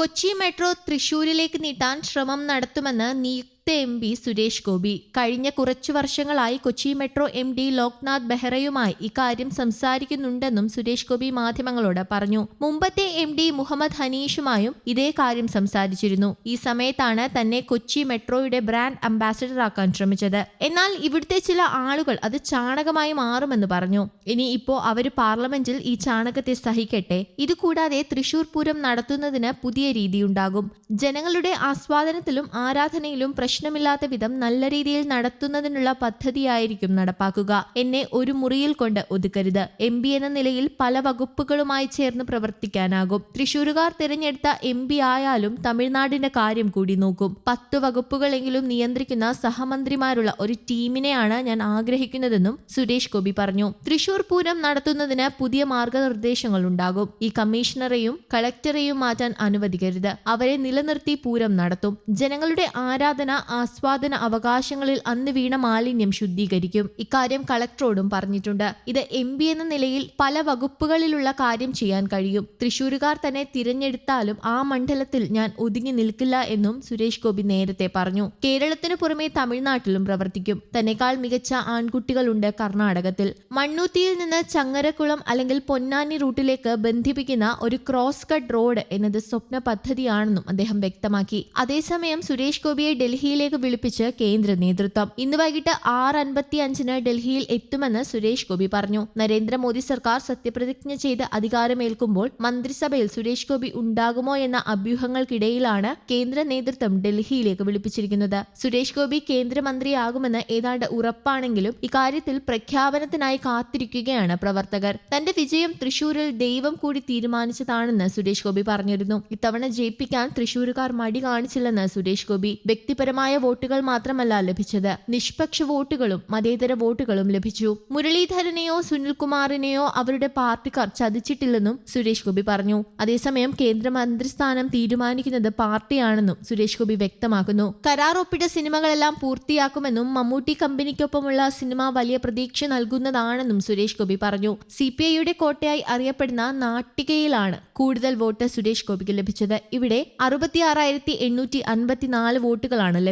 Kochi metro തൃശൂരിലേക്ക് നീട്ടാൻ ശ്രമം നടത്തുമെന്ന് നിയുക്ത എം പി സുരേഷ് ഗോപി. കഴിഞ്ഞ കുറച്ചു വർഷങ്ങളായി Kochi metro M D Loknath ബെഹ്റയുമായി ഇക്കാര്യം സംസാരിക്കുന്നുണ്ടെന്നും സുരേഷ് ഗോപി മാധ്യമങ്ങളോട് പറഞ്ഞു. മുമ്പത്തെ എം ഡി മുഹമ്മദ് ഹനീഷുമായും ഇതേ കാര്യം സംസാരിച്ചിരുന്നു. ഈ സമയത്താണ് തന്നെ കൊച്ചി മെട്രോയുടെ ബ്രാൻഡ് അംബാസഡർ ആക്കാൻ ശ്രമിച്ചത്. എന്നാൽ ഇവിടുത്തെ ചില ആളുകൾ അത് ചാണകമായി മാറുമെന്ന് പറഞ്ഞു. ഇനി ഇപ്പോ അവർ പാർലമെന്റിൽ ഈ ചാണകത്തെ സഹിക്കട്ടെ. ഇതുകൂടാതെ തൃശൂർ പൂരം നടത്തുന്നതിന് പുതിയ രീതിയുണ്ടാകും. ജനങ്ങളുടെ ആസ്വാദനത്തിലും ആരാധനയിലും പ്രശ്നമില്ലാത്ത വിധം നല്ല രീതിയിൽ നടത്തുന്നതിനുള്ള പദ്ധതിയായിരിക്കും നടപ്പാക്കുക. എന്നെ ഒരു മുറിയിൽ കൊണ്ട് ഒതുക്കരുത്. എം എന്ന നിലയിൽ പല വകുപ്പുകളുമായി ചേർന്ന് പ്രവർത്തിക്കാനാകും. തൃശൂരുകാർ തിരഞ്ഞെടുത്ത എം ആയാലും തമിഴ്നാടിന്റെ കാര്യം കൂടി നോക്കും. പത്ത് വകുപ്പുകളെങ്കിലും നിയന്ത്രിക്കുന്ന സഹമന്ത്രിമാരുള്ള ഒരു ടീമിനെയാണ് ഞാൻ ആഗ്രഹിക്കുന്നതെന്നും സുരേഷ് ഗോപി പറഞ്ഞു. തൃശൂർ പൂരം നടത്തുന്നതിന് പുതിയ മാർഗനിർദ്ദേശങ്ങൾ ഉണ്ടാകും. ഈ കമ്മീഷണറെയും കളക്ടറെയും മാറ്റാൻ അനുവദിക്കരുത്. അവരെ നിലനിർത്തി പൂരം നടത്തും. ജനങ്ങളുടെ ആരാധന ആസ്വാദന അവകാശങ്ങളിൽ അന്ന് വീണ മാലിന്യം ശുദ്ധീകരിക്കും. ഇക്കാര്യം കളക്ടറോടും പറഞ്ഞിട്ടുണ്ട്. ഇത് എം എന്ന നിലയിൽ പല വകുപ്പുകളിലുള്ള കാര്യം ചെയ്യാൻ കഴിയും. തൃശൂരുകാർ തന്നെ തിരഞ്ഞെടുത്താലും ആ മണ്ഡലത്തിൽ ഞാൻ ഒതുങ്ങി നിൽക്കില്ല എന്നും സുരേഷ് ഗോപി നേരത്തെ പറഞ്ഞു. കേരളത്തിനു പുറമെ തമിഴ്നാട്ടിലും പ്രവർത്തിക്കും. തന്നെക്കാൾ മികച്ച ആൺകുട്ടികളുണ്ട് കർണാടകത്തിൽ. മണ്ണൂത്തിയിൽ നിന്ന് ചങ്ങരക്കുളം അല്ലെങ്കിൽ പൊന്നാനി റൂട്ടിലേക്ക് ബന്ധിപ്പിക്കുന്ന ഒരു ക്രോസ് കട്ട് റോഡ് എന്നത് സ്വപ്ന പദ്ധതിയാണെന്നും അദ്ദേഹം വ്യക്തമാക്കി. അതേസമയം സുരേഷ് ഗോപിയെ ഡൽഹിയിലേക്ക് വിളിപ്പിച്ച് കേന്ദ്ര നേതൃത്വം. ഇന്ന് വൈകിട്ട് ആറ് അൻപത്തി അഞ്ചിന് ഡൽഹിയിൽ എത്തുമെന്ന് സുരേഷ് ഗോപി പറഞ്ഞു. നരേന്ദ്രമോദി സർക്കാർ സത്യപ്രതിജ്ഞ ചെയ്ത് അധികാരമേൽക്കുമ്പോൾ മന്ത്രിസഭയിൽ സുരേഷ് ഗോപി ഉണ്ടാകുമോ എന്ന അഭ്യൂഹങ്ങൾക്കിടയിലാണ് കേന്ദ്ര നേതൃത്വം ഡൽഹിയിലേക്ക് വിളിപ്പിച്ചിരിക്കുന്നത്. സുരേഷ് ഗോപി കേന്ദ്രമന്ത്രിയാകുമെന്ന് ഏതാണ്ട് ഉറപ്പാണെങ്കിലും ഇക്കാര്യത്തിൽ പ്രഖ്യാപനത്തിനായി കാത്തിരിക്കുകയാണ് പ്രവർത്തകർ. തന്റെ വിജയം തൃശൂരിൽ ദൈവം കൂടി തീരുമാനിച്ചതാണെന്ന് സുരേഷ് ഗോപി പറഞ്ഞിരുന്നു. ഇത്തവണ ജയിപ്പിക്കാൻ തൃശൂരുകാർ മടി കാണിച്ചില്ലെന്ന് സുരേഷ് ഗോപി വ്യക്തിപരമായ വോട്ടുകൾ മാത്രമല്ല ലഭിച്ചത്. നിഷ്പക്ഷ വോട്ടുകളും മതേതര വോട്ടുകളും ലഭിച്ചു. മുരളീധരനെയോ സുനിൽകുമാറിനെയോ അവരുടെ പാർട്ടിക്കാർ ചതിച്ചിട്ടില്ലെന്നും സുരേഷ് ഗോപി പറഞ്ഞു. അതേസമയം കേന്ദ്രമന്ത്രിസ്ഥാനം തീരുമാനിക്കുന്നത് പാർട്ടിയാണെന്നും സുരേഷ് ഗോപി വ്യക്തമാക്കുന്നു. കരാർ ഒപ്പിട്ട സിനിമകളെല്ലാം പൂർത്തിയാക്കുമെന്നും മമ്മൂട്ടി കമ്പനിക്കൊപ്പമുള്ള സിനിമ വലിയ പ്രതീക്ഷ നൽകുന്നതാണെന്നും സുരേഷ് ഗോപി പറഞ്ഞു. സി പി ഐയുടെ കോട്ടയായി അറിയപ്പെടുന്ന നാട്ടികയിലാണ് കൂടുതൽ വോട്ട് സുരേഷ് ഗോപിക്ക് ലഭിച്ചത്. ഇവിടെ അറുപത്തിയാറായിരത്തി എണ്ണൂറ്റി അൻപത്തിനാല് വോട്ടുകളാണ് ലഭിച്ചത്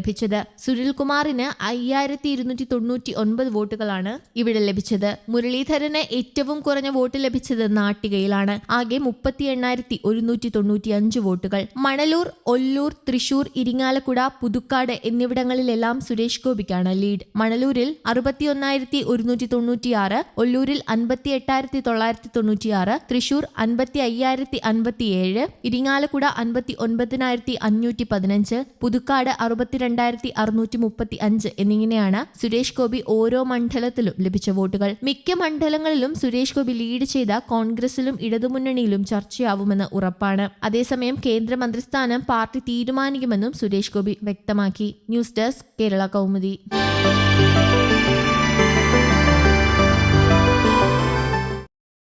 സുനിൽകുമാറിന് അയ്യായിരത്തി ഇരുന്നൂറ്റി തൊണ്ണൂറ്റി ഒൻപത് വോട്ടുകളാണ് ഇവിടെ ലഭിച്ചത്. മുരളീധരന് ഏറ്റവും കുറഞ്ഞ വോട്ട് ലഭിച്ചത് നാട്ടികയിലാണ്. ആകെ മുപ്പത്തി എണ്ണായിരത്തി ഒരുന്നൂറ്റി തൊണ്ണൂറ്റി അഞ്ച് വോട്ടുകൾ. മണലൂർ ഒല്ലൂർ തൃശൂർ ഇരിങ്ങാലക്കുട പുതുക്കാട് എന്നിവിടങ്ങളിലെല്ലാം സുരേഷ് ഗോപിക്കാണ് ലീഡ്. മണലൂരിൽ അറുപത്തിയൊന്നായിരത്തി ഒരുന്നൂറ്റി തൊണ്ണൂറ്റിയാറ് ഒല്ലൂരിൽ അൻപത്തി എട്ടായിരത്തി തൊള്ളായിരത്തി തൊണ്ണൂറ്റിയാറ് തൃശൂർ അൻപത്തി അയ്യായിരത്തി അൻപത്തിയേഴ് ഇരിങ്ങാലക്കുട അൻപത്തി ഒൻപതിനായിരത്തി അഞ്ഞൂറ്റി പതിനഞ്ച് പുതുക്കാട് അറുപത്തിരണ്ടായിരത്തി അറുന്നൂറ്റി മുപ്പത്തി അഞ്ച് എന്നിങ്ങനെയാണ് സുരേഷ് ഗോപി ഓരോ മണ്ഡലത്തിലും ലഭിച്ച വോട്ടുകൾ. മിക്ക മണ്ഡലങ്ങളിലും സുരേഷ് ഗോപി ലീഡ് ചെയ്ത കോൺഗ്രസിലും ഇടതുമുന്നണിയിലും ചർച്ചയാവുമെന്ന് ഉറപ്പാണ്. അതേസമയം കേന്ദ്രമന്ത്രിസ്ഥാനം പാർട്ടി തീരുമാനിക്കുമെന്നും സുരേഷ് ഗോപി വ്യക്തമാക്കി. News desk Kerala Kaumudi.